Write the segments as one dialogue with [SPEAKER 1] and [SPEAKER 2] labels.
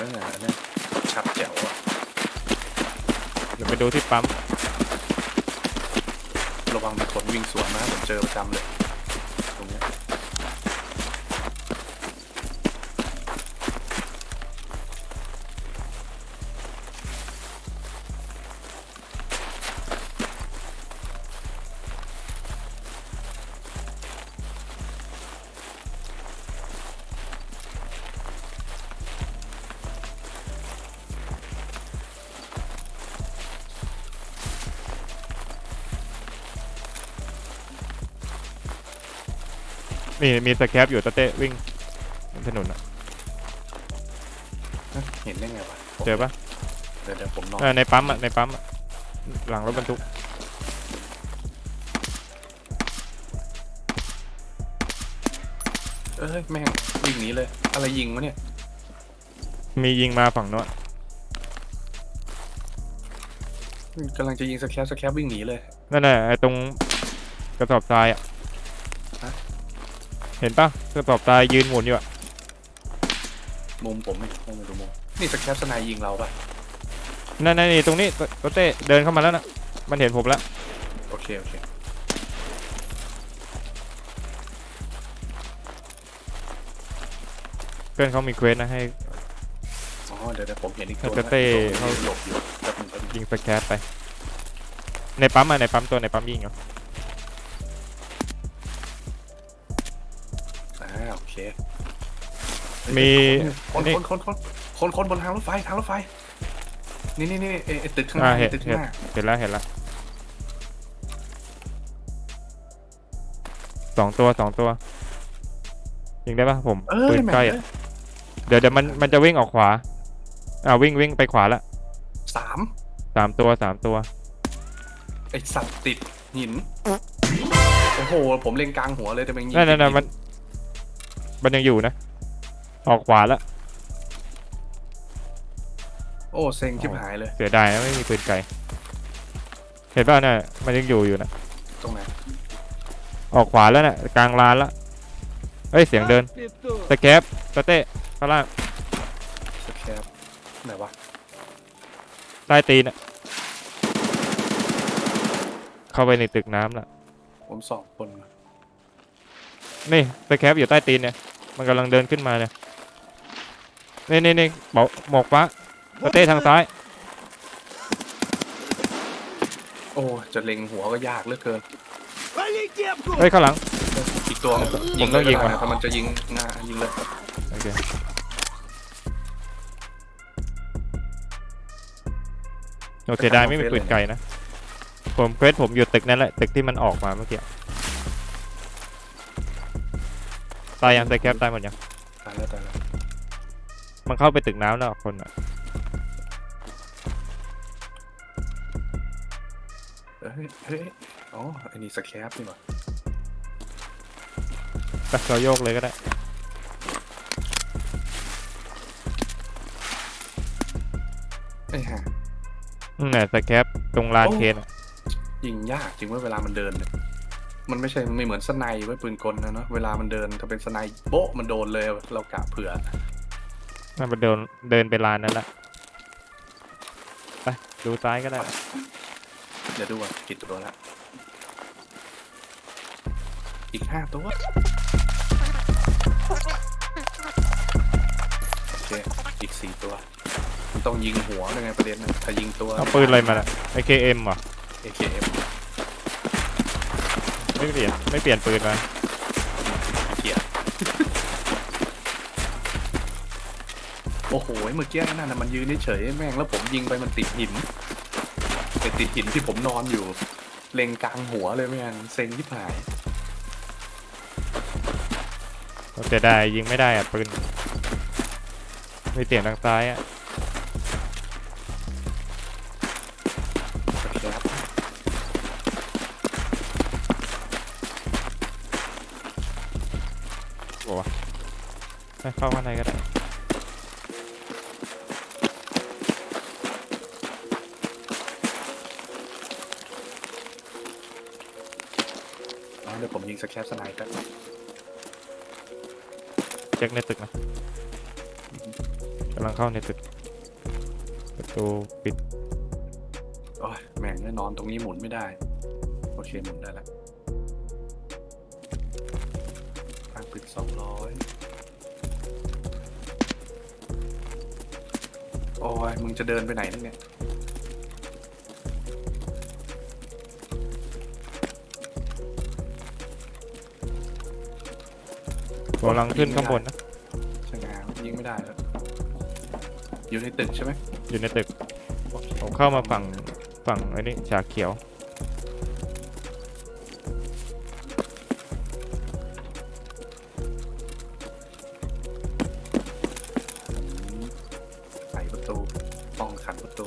[SPEAKER 1] แล้วเนี่ยอันเนี่ยชัดแจ๋วอะ
[SPEAKER 2] เดี๋ยวไปดูที่ปั๊ม
[SPEAKER 1] ระวังมีคนวิ่งสวนมาผมเจอประจำเลย นี่
[SPEAKER 2] มีสแคปอยู่ตะเต้วิ่งบนถนนอะ
[SPEAKER 1] ฮะเห็นได้ไงวะผม
[SPEAKER 2] เจอปะ
[SPEAKER 1] เดี๋ยวเดี๋ยวผมนอน
[SPEAKER 2] เออในปั๊มอะในปั๊มอะหลังรถบรรทุก
[SPEAKER 1] เอ้ยแม่งวิ่งหนีเลย อะไรยิงวะเนี่ย
[SPEAKER 2] มียิงมาฝั่งโน้น
[SPEAKER 1] กำลังจะยิงสแคปสแคปวิ่งหนีเลย
[SPEAKER 2] นั่นน่ะไอ้ตรงกระสอบทรายอะ
[SPEAKER 1] ฮะ
[SPEAKER 2] เห็นปะกระสอบทรายยืนหมุนอยู่อะ
[SPEAKER 1] มุมผมไม่ไม่ดูมุมนี่สแคปสนายยิงเราปะ
[SPEAKER 2] นั่นนั่นนี่ตรงนี้ตตะเต้เดินเข้ามาแล้วนะมันเห็นผมแล้ว
[SPEAKER 1] โอเคโอเค
[SPEAKER 2] เพื่อนเขามีเควสนะให้
[SPEAKER 1] อ๋อเดี๋ยวเดี๋ยวผมเห็นอีกตัว
[SPEAKER 2] แต่เต้
[SPEAKER 1] นะ
[SPEAKER 2] เขา
[SPEAKER 1] หลบอยู่แป๊บนึงแป๊บนึง
[SPEAKER 2] ยิงสแคปไป ในปั๊มอะในปั๊มตัวในปั๊มยิงเหรอ
[SPEAKER 1] อ่
[SPEAKER 2] มี
[SPEAKER 1] คน
[SPEAKER 2] นี่
[SPEAKER 1] คนคนคนคนคนบนทางรถไฟทางรถไฟ นี่นี่นี่เอเอตึกข้างห
[SPEAKER 2] อ่า
[SPEAKER 1] น้า
[SPEAKER 2] เห็น
[SPEAKER 1] ตึกข้างหน้า
[SPEAKER 2] เห็นแล้วเห็นแล้วสองตัวสองตัวยิงได้ปะผม
[SPEAKER 1] เออ
[SPEAKER 2] ปืน
[SPEAKER 1] แหม่
[SPEAKER 2] ใกล้อะเดี๋ยวเดี๋ยวมันมันจะวิ่งออกขวา อ่าวิ่งวิ่งไปขวาละ
[SPEAKER 1] สาม
[SPEAKER 2] สามตัวสามตัว
[SPEAKER 1] ไอสัตว์ติดหินโอ้โหผมเล็งกลางหัวเลยแต่มันยิง
[SPEAKER 2] นั่นนั่นนั่น
[SPEAKER 1] ผิด
[SPEAKER 2] มัน มันยังอยู่นะ ออกขวาละ
[SPEAKER 1] โอ้เซ็งชิบหายเลย
[SPEAKER 2] เสียดายนะไม่มีปืนไกล เห็นป่ะน่ะมันยังอยู่อยู่นะ
[SPEAKER 1] ตรงไหน
[SPEAKER 2] ออกขวาแล้วน่ะกลางลานละเอ้ยเสียงเดินสแคปสเต้ข้างล่าง
[SPEAKER 1] สแคปไหนวะ
[SPEAKER 2] ใต้ตีนน่ะเข้าไปในตึกน้ำละ
[SPEAKER 1] ผมสองคน
[SPEAKER 2] นี่ สแคปอยู่ใต้ตีนเนี่ย มันกำลังเดินขึ้นมาเนี่ยนี่นี่นี่เบาหมอกฟ้าสเต้ทางซ้าย
[SPEAKER 1] โอ้จะเล็งหัวก็ยากเหลือเกิน
[SPEAKER 2] เฮ้ยข้างหลัง
[SPEAKER 1] อีกตัว
[SPEAKER 2] ผมต้องยิง
[SPEAKER 1] เล
[SPEAKER 2] ว่ะ
[SPEAKER 1] นะถ้ามันจะยิงหน้ายิงเลย
[SPEAKER 2] โอเคโอเคได้ไม่มีปืนไกลนะ ผมเควสผมอยู่ตึกนั่นแหละ ตึกที่มันออกมาเมื่อกี้ ตายยังสแคปตายหมดยัง
[SPEAKER 1] ตายแล้วตายแล้ว
[SPEAKER 2] มันเข้าไปตึกน้ำแล้วคนอะ
[SPEAKER 1] เฮ้ยเฮ้ยอ๋อไอ้นี่สแคปนี่หว่า
[SPEAKER 2] ไปเราโยกเลยก็ได้
[SPEAKER 1] ไอ้ห่า
[SPEAKER 2] อืมเนี่ยสแคปตรงลาน
[SPEAKER 1] โอ้
[SPEAKER 2] เคนอะ
[SPEAKER 1] ยิงยากจริงเว่าเวลามันเดินเนี่ย มันไม่ใช่ไม่เหมือนสไนไว้ปืนกลนะเนาะเวลามันเดินถ้าเป็นสไนโบ๊ะมันโดนเลยเรากะเผื่อ
[SPEAKER 2] นั่นมันเดินเดินไปลานนั่นแหละไปดูซ้ายก็ได้
[SPEAKER 1] เดี๋ยวดูว่ากี่ตัวละอีกห้าตัวโอเคอีกสี่ตัวมันต้องยิงหัวเลยไงประเด็นนะถ้ายิงตัว
[SPEAKER 2] เอาปืนอะไรมาล่ะ AKM เหรอ
[SPEAKER 1] AKM
[SPEAKER 2] ไม่เปลี่ยนไม่เปลี่ยนปืนมา
[SPEAKER 1] เกียร์โอ้โหเมื่อกี้นั่นน่ะมันยืนเฉยๆแม่งแล้วผมยิงไปมันติดหินไปติดหินที่ผมนอนอยู่ เล็งกลางหัวเลยแม่งเซ็งที่หาย
[SPEAKER 2] แต่ได้ยิงไม่ได้อะปืนมีเสียงทางซ้ายอะ
[SPEAKER 1] เข้า
[SPEAKER 2] ข้างในก็ได้
[SPEAKER 1] อ๋อเดี๋ยวผมยิงสแคปสไนเปอร์
[SPEAKER 2] เช็คในตึกนะไปำลังเข้าในตึกประตูปิด
[SPEAKER 1] โอ้ยแม่งแน่นอนตรงนี้หมุนไม่ได้ โอเคหมุนได้แล้วทางปิดสองร้อย โอ้ยมึงจะเดินไปไหนนั่นเนี่ย
[SPEAKER 2] กำลังขึ้นข้างบนนะ
[SPEAKER 1] ใช่ไหมครับยิงไม่ได้แล้วอยู่ในตึกใช่ไหม
[SPEAKER 2] อยู่ในตึก ผมเข้ามาฝั่งฝั่งไอ้นี่ฉากเขียว
[SPEAKER 1] ขันประตู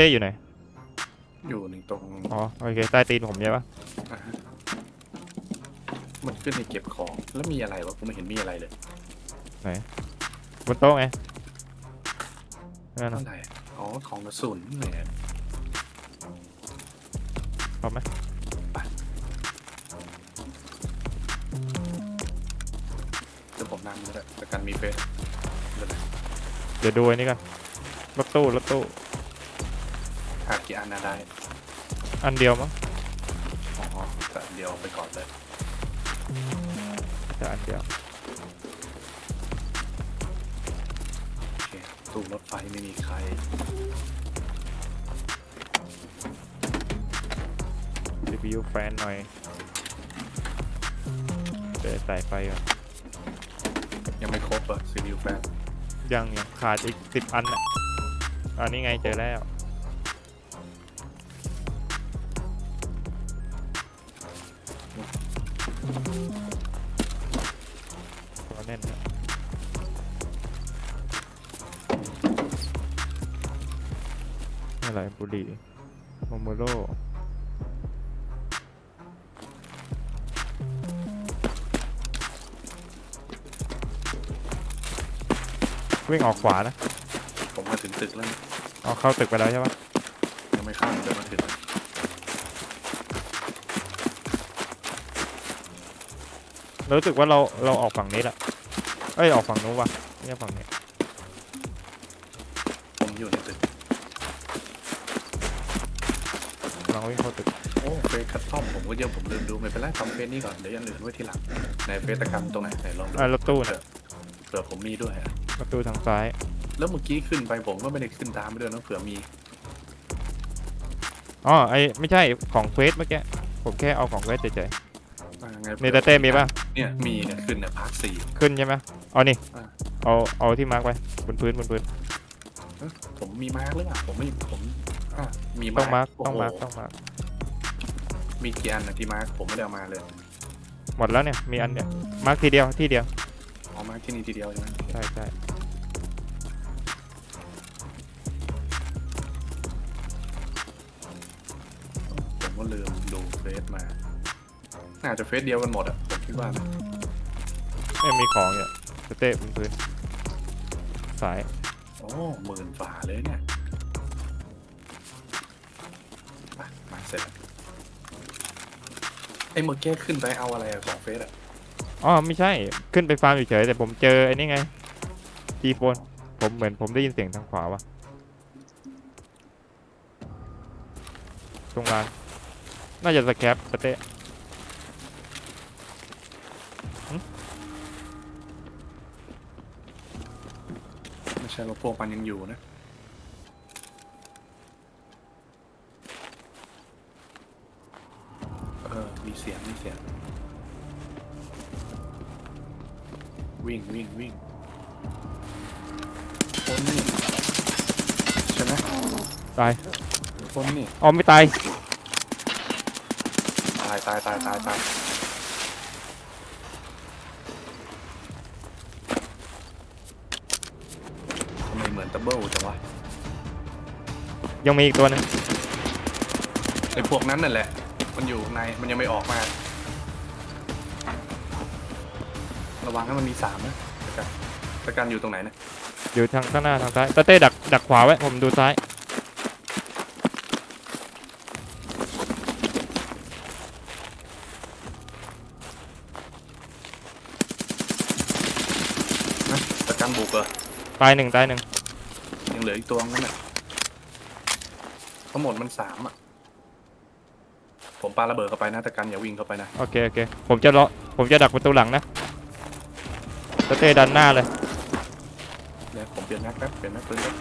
[SPEAKER 2] ต้อยู่ไหน
[SPEAKER 1] อยู่หนึ่งตรง
[SPEAKER 2] อ๋อ โอเค ใต้ตีนผมใช่ปะ
[SPEAKER 1] อ่าฮะมันขึ้นในเก็บของ แล้วมีอะไรวะกูไม่เห็นมีอะไรเลย
[SPEAKER 2] บนโต๊ะไงนั่น
[SPEAKER 1] อะ
[SPEAKER 2] นะ
[SPEAKER 1] ไรอ๋อ ของกระสุนเนี่ย
[SPEAKER 2] พร้อมไหม
[SPEAKER 1] เดี๋ยวผมนั่งก็ได้แต่การมีเฟสเดี๋ยวนะ
[SPEAKER 2] เดี๋ยวดูไอ้นี่กันรถตู้รถตู้
[SPEAKER 1] ขาดกี่อันนะได้
[SPEAKER 2] อันเดียวมั้ง
[SPEAKER 1] อ๋อแต่อันเดียวไปก่อนเลย
[SPEAKER 2] จะอันเดียว
[SPEAKER 1] โอเคตู้รถไฟไม่มีใคร
[SPEAKER 2] รีวิวแฟนหน่อยเดี๋ยวใส่ไฟก่อน
[SPEAKER 1] ยังไม่ครบอะซีดิวแฟน
[SPEAKER 2] ยังยังขาดอีกสิบอันอะอันนี้ไงเจอแล้ว บุหรี่โมโมโร่วิ่งออกขวานะ
[SPEAKER 1] ผมมาถึงตึกแล้วนี่
[SPEAKER 2] ออกเข้าตึกไปแล้วใช่ปะ
[SPEAKER 1] ยังไม่เข้าเดินมาถึง
[SPEAKER 2] รู้สึกว่าเราเราออกฝั่งนี้แหละเอ้ยออกฝั่งนู้นว่ะไม่ใช่ฝั่งนี้
[SPEAKER 1] ผมอยู่ในตึก
[SPEAKER 2] กำลังวิ่งเข้าตึก
[SPEAKER 1] โอ้เฟสคัดท่อมผมก็เยอะผมลืมดูไม่เป็นไรทำเฟสนี้ก่อนเดี๋ยวอยันอื่นไว้ทีหลังในเฟสตะกันตรงไหนไหนลองดู
[SPEAKER 2] อ่ารถตู้นะ
[SPEAKER 1] เผื่อผมมีด้วยอะ
[SPEAKER 2] ประตูทางซ้าย
[SPEAKER 1] แล้วเมื่อกี้ขึ้นไปผมก็ไม่ได้ขึ้นตามไปด้วยนะเผื่อมี
[SPEAKER 2] อ๋อไอไม่ใช่ของเควสเมื่อกี้ผมแค่เอาของเควสเฉย
[SPEAKER 1] อ่าไง
[SPEAKER 2] ๆในตาเต้มีป่ะ
[SPEAKER 1] เนี่ยมีเนี่ยขึ้นเนี่ยพาร์ทสี่
[SPEAKER 2] ขึ้นใช่ไหมเอานี่
[SPEAKER 1] อ่า
[SPEAKER 2] เอาเอาที่มาร์กไว้บนพื้นบนพื้น
[SPEAKER 1] ผมมีมาร์กหรือเปล่าผมไม่ผม อะมี
[SPEAKER 2] ต้องมาร์ก
[SPEAKER 1] โโห
[SPEAKER 2] ต้องมาร์กต้องมาร์ก
[SPEAKER 1] มีกี่อันนะที่มาร์กผมไม่ได้เอามาเลย
[SPEAKER 2] หมดแล้วเนี่ยมีอันเนี้ยมาร์กทีเดียวที่เดียว
[SPEAKER 1] เอามาร์กที่นี่ทีเดียวใช่ไหม
[SPEAKER 2] ใช่ใช่
[SPEAKER 1] ผมก็ลืมดูเฟสมา น่าจะเฟสเดียวกันหมดอะผมคิดว่านะ
[SPEAKER 2] ไม่มีของเนี่ยสเต้บนพื้นสาย
[SPEAKER 1] โอ้หมื่นฝ่าเลยเนี่ย ไปมาเสร็จแล้วไอ้เมื่อกี้ขึ้นไปเอาอะไรอะสองเฟสอะ
[SPEAKER 2] อ๋อไม่ใช่ขึ้นไปฟาร์มเฉยๆแต่ผมเจอไอ้นี่ไงจีโฟนผมเหมือนผมได้ยินเสียงทางขวาวะตรงร้านน่าจะสแคปสเต้
[SPEAKER 1] ไม่ใช่ว่าพวกมันยังอยู่นะ เออ มี เสียงมีเสียงวิ่งวิ่งวิ่งคนนี่ใช่ไหม
[SPEAKER 2] ตาย
[SPEAKER 1] คนนี่
[SPEAKER 2] อ๋อไม่ตาย
[SPEAKER 1] ตายตายตายตายตายทำไมเหมือนดับเบิลจังวะ
[SPEAKER 2] ยังมีอีกตัวหนึง
[SPEAKER 1] ไอ้พวกนั้นนั่นแหละ มันอยู่ข้างในมันยังไม่ออกมา ระวังให้มันมีสามนะตะกันตะกันอยู่ตรงไหนนะ
[SPEAKER 2] อยู่ทางข้างหน้าทางซ้ายสเต้ดักดักขวาไว้ผมดูซ้าย
[SPEAKER 1] นะตะกันบุกเหรอ
[SPEAKER 2] ตายหนึ่งตายหนึ่ง
[SPEAKER 1] ยังเหลืออีกตัวนั้นน่ะทั้งหมดมันสามอะ ผมปาระเบิดเข้าไปนะตะกันอย่าวิ่งเข้าไปนะ
[SPEAKER 2] โอเคโอเคผมจะรอผมจะดักประตูหลังนะสเต้ดันหน้าเลย
[SPEAKER 1] เดี๋ยวผมเปลี่ยนแม็กแป๊บเปลี่ยนแม็กปืนแป๊บ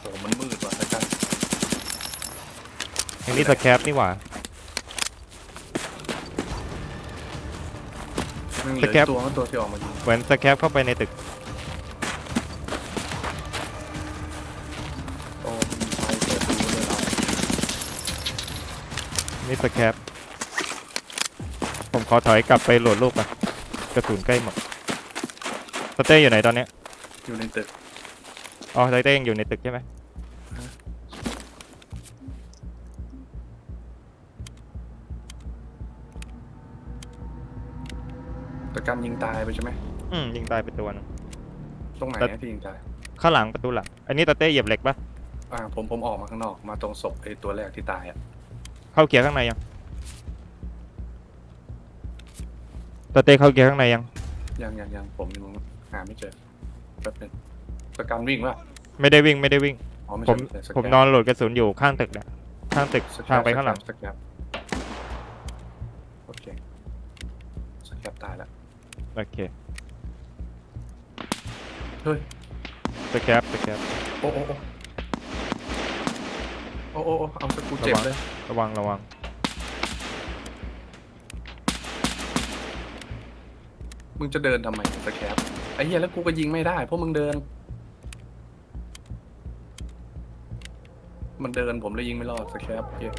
[SPEAKER 1] โอ้มันมืดว่ะตะกัน
[SPEAKER 2] อย่างนี้สแคปนี่หว่า
[SPEAKER 1] มันเหลือ
[SPEAKER 2] สแคป
[SPEAKER 1] อีกตัวนั้นตัวที่ออกมายิง
[SPEAKER 2] เหมือนสแคปเข้าไปในตึก สแคปผมขอถอยกลับไปโหลดรูปอะกระสุนใกล้หมดสเต้อยู่ไหนตอนเนี้ย
[SPEAKER 1] อยู่ในตึก
[SPEAKER 2] อ๋อสเต้ยังอยู่ในตึกใช่ไหม
[SPEAKER 1] ตะกันยิงตายไปใช่ไหม
[SPEAKER 2] อืมยิงตายไปตัวหนึง
[SPEAKER 1] ตรงไหน
[SPEAKER 2] แต่
[SPEAKER 1] อะที่ยิงตาย
[SPEAKER 2] ข้างหลังประตูหลังอันนี้สเต้เหยียบเหล็กปะ
[SPEAKER 1] อ่าผมผมออกมาข้างนอกมาตรงศพไอ้ตัวแรกที่ตายอะ
[SPEAKER 2] เข้าเกียร์ข้างในยังสเต้เข้าเกียร์ข้างในยัง
[SPEAKER 1] ยังยังยังผมยังหาไม่เจอแป๊บหนึงตะกันวิ่งป่ะ
[SPEAKER 2] ไม่ได้วิ่งไม่ได้วิ่ง
[SPEAKER 1] อ๋อไม่
[SPEAKER 2] ผ
[SPEAKER 1] ใช่
[SPEAKER 2] ม
[SPEAKER 1] ไใช่สแก
[SPEAKER 2] ผมนอนโหลดกระสุนอยู่ข้างตึกเนี่ยข้างตึก
[SPEAKER 1] สแกน
[SPEAKER 2] ทางไปข้างหลัง
[SPEAKER 1] สแกนโอเคสแกนตายแล้ว
[SPEAKER 2] โอเค
[SPEAKER 1] เฮ้ย
[SPEAKER 2] สแคปสแคป
[SPEAKER 1] โอ้โอ้โอ้โอ้โอ้โอ้เอาสกรูเจ็บเลย
[SPEAKER 2] ระวังระวัง
[SPEAKER 1] มึงจะเดินทำไมสแคปไอ้เหี้ยแล้วกูก็ยิงไม่ได้เพราะมึงเดิน มันเดินผมเลยยิงไม่รอดสแคปเหี้ย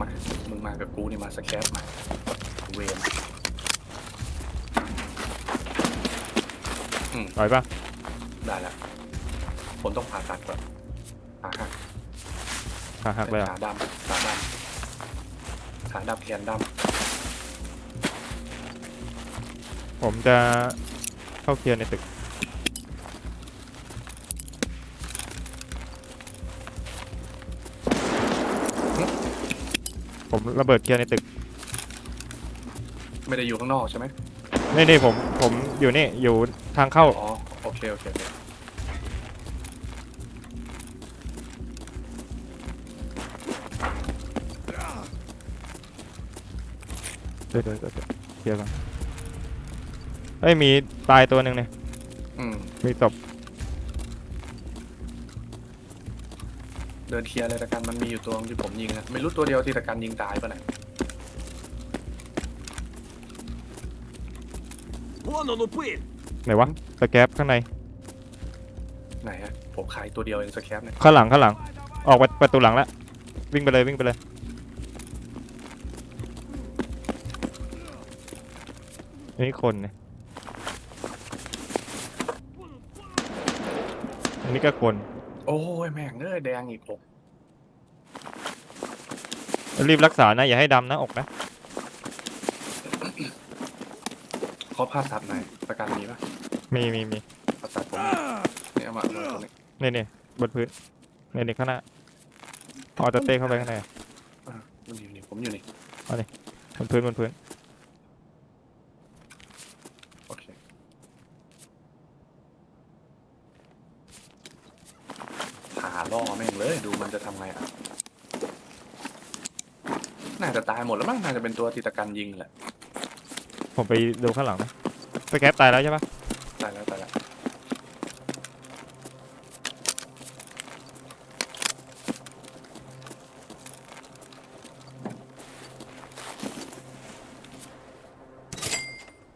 [SPEAKER 1] มามึงมากับกูนี่มาสแคปมาเวน
[SPEAKER 2] ถอยปะ
[SPEAKER 1] ได้แล้วผมต้องผ่าตัดก่อนขาหัก
[SPEAKER 2] ขาหักเลยเหรอ
[SPEAKER 1] ขาดำขาดำขาดำแขนด
[SPEAKER 2] ผมจะเข้าเคลียร์ในตึก ผมระเบิดเคลียร์ในตึกำ
[SPEAKER 1] ไม่ได้อยู่ข้างนอกใช่ไหม
[SPEAKER 2] นี่นี่ผมผมอยู่นี่อยู่ทางเข้า
[SPEAKER 1] อ๋อโอเคโอเคโอเค
[SPEAKER 2] ดี๋เดี๋ยวเดี๋ยวเดี๋เคลียร์ก่อนเฮ้ยมีตายตัวหนึ่งเนี่ย
[SPEAKER 1] มี
[SPEAKER 2] ศพ
[SPEAKER 1] เดินเคลียร์เลยตะการมันมีอยู่ตัวที่ผมยิงนะไม่รู้ตัวเดียวที่ตะการยิงตายปะเนี่
[SPEAKER 3] ย
[SPEAKER 2] ไหนวะสแกปข้างใน
[SPEAKER 1] ไหนอะผมขายตัวเดียวเองสแคปเนี่ย
[SPEAKER 2] ข้างหลังข้างหลัง ออกไปประตูหลังแล้ววิ่งไปเลยวิ่งไปเลย นี่คนเนี่ยอันนี้ก็คน
[SPEAKER 1] โอ้ยแม่งเอ้ยแดงอีกอก
[SPEAKER 2] รีบรักษานะ อย่าให้ดำนะอกนะ
[SPEAKER 1] ขอผ่าตัดหน่อยประกันมีปะ
[SPEAKER 2] มีมีมี
[SPEAKER 1] ผ่าตัดผมเนี่ยมามาตรงนี้
[SPEAKER 2] นี่นี่บนพื้นนี่นี่ข้างหน้าเอาตะเต้เข้าไปข้างใน
[SPEAKER 1] อะมันอยู่นี่ผมอยู่นี่
[SPEAKER 2] บนพื้นบนพื้น
[SPEAKER 1] โอเคผ่า ล่อแม่งเลย ดูมันจะทำไงอะ น่าจะตายหมดแล้วมั้ง น่าจะเป็นตัวติตกันยิงแหละ
[SPEAKER 2] ผมไปดูข้างหลังนะไปแก๊ปตายแล้วใช่ปะ
[SPEAKER 1] ตายแล้วตายแล้ว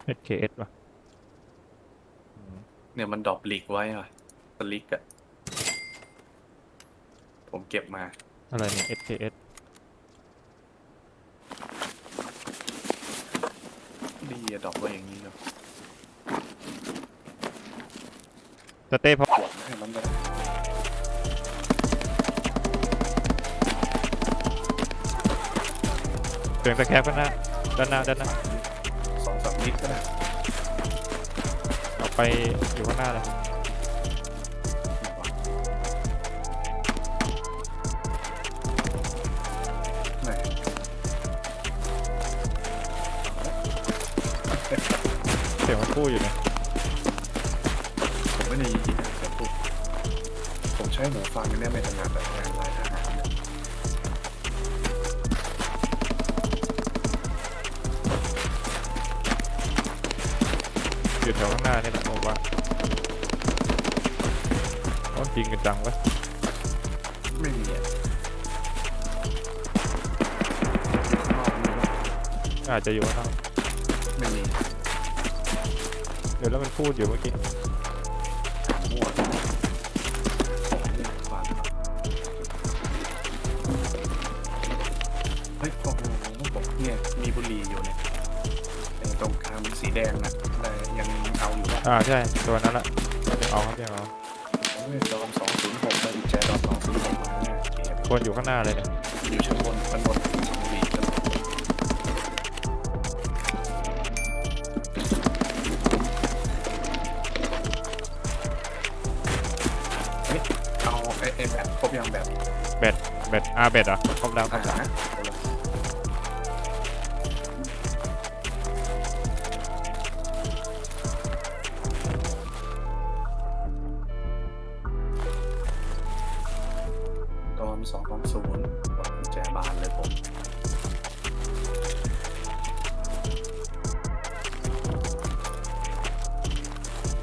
[SPEAKER 2] เอสเคเอสป่ะ
[SPEAKER 1] เนี่ยมันดรอปลิกไว้อะสลิกอะ ผมเก็บมา
[SPEAKER 2] อะไรเนี่ย SKS
[SPEAKER 1] ดีอะดรอปไว้อย่างนี้เนาะ
[SPEAKER 2] ตะเต้พอ
[SPEAKER 1] ปวดให้มันก็ได้
[SPEAKER 2] เสียงตะแคบข้างหน้าด้านหน้าด้านหน้า
[SPEAKER 1] สองสามลิกก็ได้
[SPEAKER 2] ออกไปอยู่ข้างหน้าเลย เสียงมันพูดอยู่เนี่ย
[SPEAKER 1] ผมไม่ได้ยินเสียงปุ๊บผมใช้หูฟังเนี่ยไม่ถนัดแบบงานลายทหารเนี่ย
[SPEAKER 2] อยู่แถวข้างหน้านี่แหละผมว่าโอ้ยิงกันจังวะ
[SPEAKER 1] ไม่มีอะข้างนอกมีปะ
[SPEAKER 2] อาจจะอยู่ข้างนอก
[SPEAKER 1] ไม่มี
[SPEAKER 2] เดี๋ยวแล้วมันพูดอยู่เมื่อกี้
[SPEAKER 1] มั่วฟังเฮ้ยโอ้โหผมเนี่ยมีบุหรี่อยู่เนี่ยไอ้ตรงกลางเป็นสีแดงนะแต่ยังเอาอยู่ว่า
[SPEAKER 2] อ่าใช่ ตัวนั้นแหละยังเอาครับยังเอา
[SPEAKER 1] เฮ้ยดอมสองศูนย์หกมาดิแจดอมสองศูนย์หกมาเนี่ยเก็บ
[SPEAKER 2] คนอยู่ข้างหน้าเลยเนี่ย
[SPEAKER 1] อยู่ชั้นบนชั้นบน เอาไอ้ไอ้แบบครบยังแบบ
[SPEAKER 2] แบตอาแบตอะครบแล้วคร
[SPEAKER 1] อา
[SPEAKER 2] บแล้ว
[SPEAKER 1] หารตอนสองสองศูนย์วางกุญแจบานเลยผม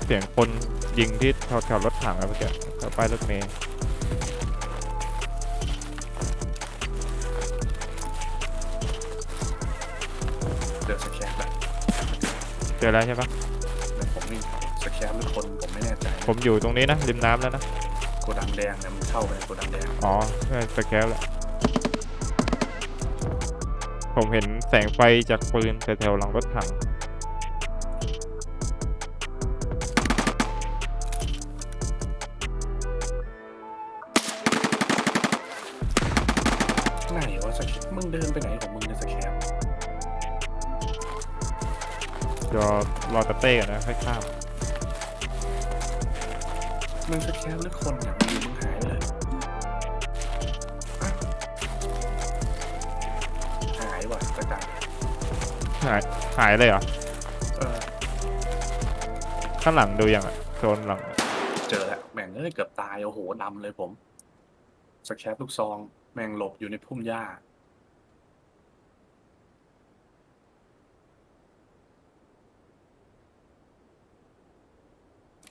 [SPEAKER 2] เสียงคนยิงที่แถวแถวรถถังอะเมื่อกี้แถวป้ายรถเมล์
[SPEAKER 1] อแล้
[SPEAKER 2] วใช่ปะ
[SPEAKER 1] แล้วผมนี่สแครปหรือคนผมไม่แน่ใจ
[SPEAKER 2] ผมอยู่ตรงนี้นะริมน้ำแล้วนะ
[SPEAKER 1] โกดังแดงเนี่ยมันเข้าไปในโกดังแดง
[SPEAKER 2] อ๋อใช่สแกลแหละผมเห็นแสงไฟจากปืนแถวๆหลังรถถัง
[SPEAKER 1] รอ
[SPEAKER 2] ตะเต้กันนะค่อยข้าม
[SPEAKER 1] มึงสแครปหรือคนเนี่ยมึงอยู่มึงหายไปเลยอะหายว่ะตะการ
[SPEAKER 2] หายหายเลยเหรอ
[SPEAKER 1] เออ
[SPEAKER 2] ข้างหลังดูยังอะโซนหลัง
[SPEAKER 1] เจอแล้วแม่งเอ้ยเกือบตายโอ้โหดำเลยผมสแครปลูกซอง แม่งหลบอยู่ในพุ่มหญ้า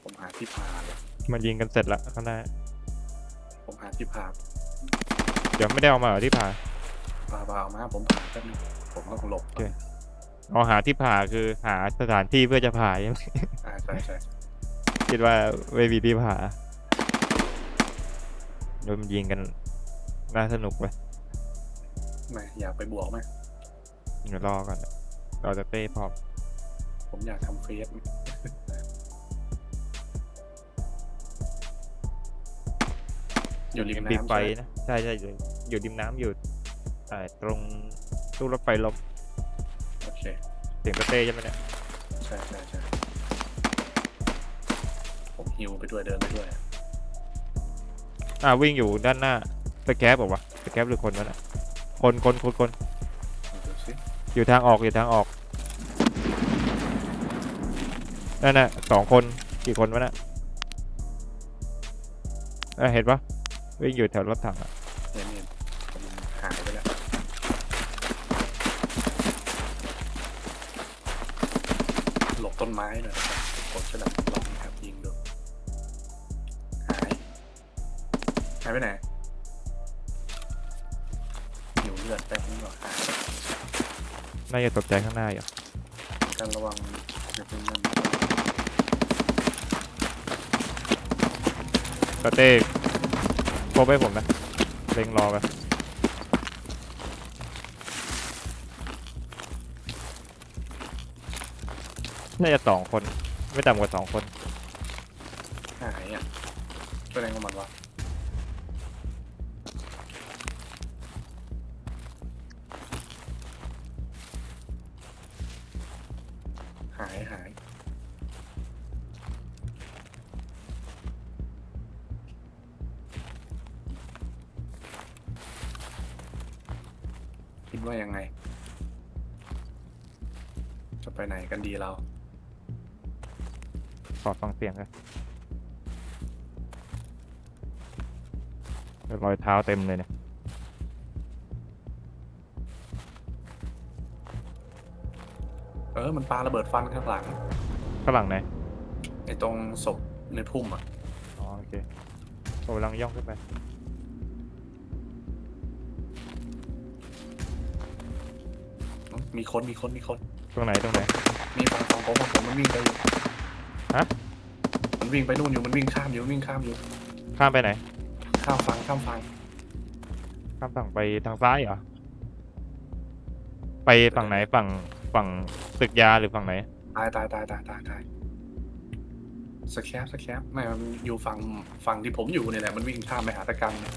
[SPEAKER 1] ผมหาที่พาเลย
[SPEAKER 2] มันยิงกันเสร็จละข้างหน้า
[SPEAKER 1] ผมหาที่พา
[SPEAKER 2] เดี๋ยวไม่ได้เอามาเหรอที่ผ่า
[SPEAKER 1] พาพาเอามาผมหาแป๊บนึงผมต้องหลบ
[SPEAKER 2] โอเคเอาหาที่ผ่าคือหาสถานที่เพื่อจะผ่าใช่ไหม
[SPEAKER 1] อ่าใช่ใช่
[SPEAKER 2] คิดว่าไม่มีที่ผ่าโดนมันยิงกัน น่าสนุกไป
[SPEAKER 1] ไม่อยากไปบวกไหม
[SPEAKER 2] เดี๋ยวรอก่อนรอตะเต้พร้อม
[SPEAKER 1] ผมอยากทำเฟส อยู่ริม
[SPEAKER 2] บีบ
[SPEAKER 1] น้ำ
[SPEAKER 2] ไฟ
[SPEAKER 1] ใช่ไหม
[SPEAKER 2] นะใช่ใช่อยู่อยู่ริมน้ำอยู่อ่าตรงตู้รถไฟลม
[SPEAKER 1] โอเค
[SPEAKER 2] เสียงตะเต้ใช่ไหมเนี่ย
[SPEAKER 1] ใช่ใช่ใช่ผมฮิวไปด้วยเดินไปด้วย
[SPEAKER 2] อ่าวิ่งอยู่ด้านหน้าสแคปบอกว่าวะสแคปหรือคนวะน่ะคนคนคนคน
[SPEAKER 1] ดูสิ
[SPEAKER 2] อยู่ทางออกอยู่ทางออกนั่นน่ะสองคนกี่คนวะน่ะอะเห็นปะ วิ่งอยู่แถวรถถังอะ
[SPEAKER 1] เห็นเห็นมันหายไปแล้วหลบต้นไม้หน่อยนะครับกดฉลับลองครับยิงดูหายหายไปไหนหิวเลือดไปข้างนอกหาย
[SPEAKER 2] น่าจะตกใจข้างหน้าอยู่
[SPEAKER 1] การระวังอย่าเพิ่งนั่น
[SPEAKER 2] สเต้ โคบให้ผมนะเล็งรอไปน่าจะสองคน ไม่ต่ำกว่าสองคน
[SPEAKER 1] หายอะแสดงว่ามันวะหายหาย ว่ายังไง จะไปไหนกันดีเรา
[SPEAKER 2] ขอฟังเสียงกันรอยเท้าเต็มเลยเนี่ย
[SPEAKER 1] เออ มันปาระเบิดฟันข้างหลัง
[SPEAKER 2] ข้างหลังไหน
[SPEAKER 1] ไอ้ตรงศพในพุ่มอะ
[SPEAKER 2] อ๋อโอเคโอ้กำลังย่องขึ้นไป
[SPEAKER 1] มีคนมีคนมีคน
[SPEAKER 2] ตรงไหนตรงไหน
[SPEAKER 1] มีฝั่งของผมฝั่งผมมันวิ่งไปอยู่
[SPEAKER 2] ฮะ
[SPEAKER 1] มันวิ่งไปนู่นอยู่มันวิ่งข้ามอยู่วิ่งข้ามอยู่
[SPEAKER 2] ข้ามไปไหน
[SPEAKER 1] ข้ามฝั่งข้ามฝั่ง
[SPEAKER 2] ข้ามฝั่งไปทางซ้ายเหรอ ไปฝั่งไหนฝั่งฝั่งตึกยาหรือฝั่งไหน
[SPEAKER 1] ตายตายตายตายตายตายสแคปสแคปไม่มันอยู่ฝั่งฝั่งที่ผมอยู่เนี่ยแหละมันวิ่งข้ามไปหาตะกันเนี่ย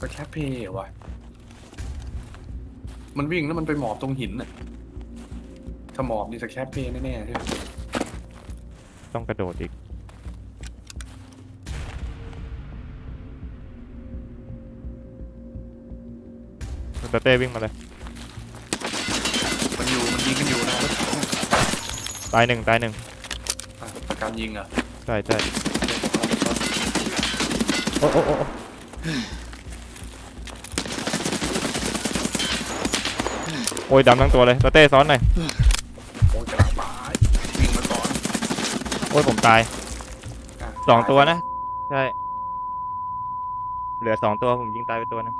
[SPEAKER 1] สแคปเพย์เหรอวะ มันวิ่งแล้วมันไปหมอบตรงหินน่ะถ้าหมอบนี่สแคปเพย์แน่ๆใช่ไหม
[SPEAKER 2] ต้องกระโดดอีกสเต้วิ่งมาเลย
[SPEAKER 1] มันอยู่มันยิงกันอยู่นะรถถังอะ
[SPEAKER 2] ตายหนึ่งตายหนึ่ง
[SPEAKER 1] อะตะการยิงเหรอะ
[SPEAKER 2] ใช่ใช่โอ้โอ้โอ้โอ้ โอ้ยดำทั้งตัวเลยสเต้ซ้อนหน่อย
[SPEAKER 1] โอ้ยกระบาษไม้วิ่งมาก่อน
[SPEAKER 2] โอ้ยผมตายะสองตัวนะ ใช่ เหลือสองตัวผมยิงตายไปตัวนึง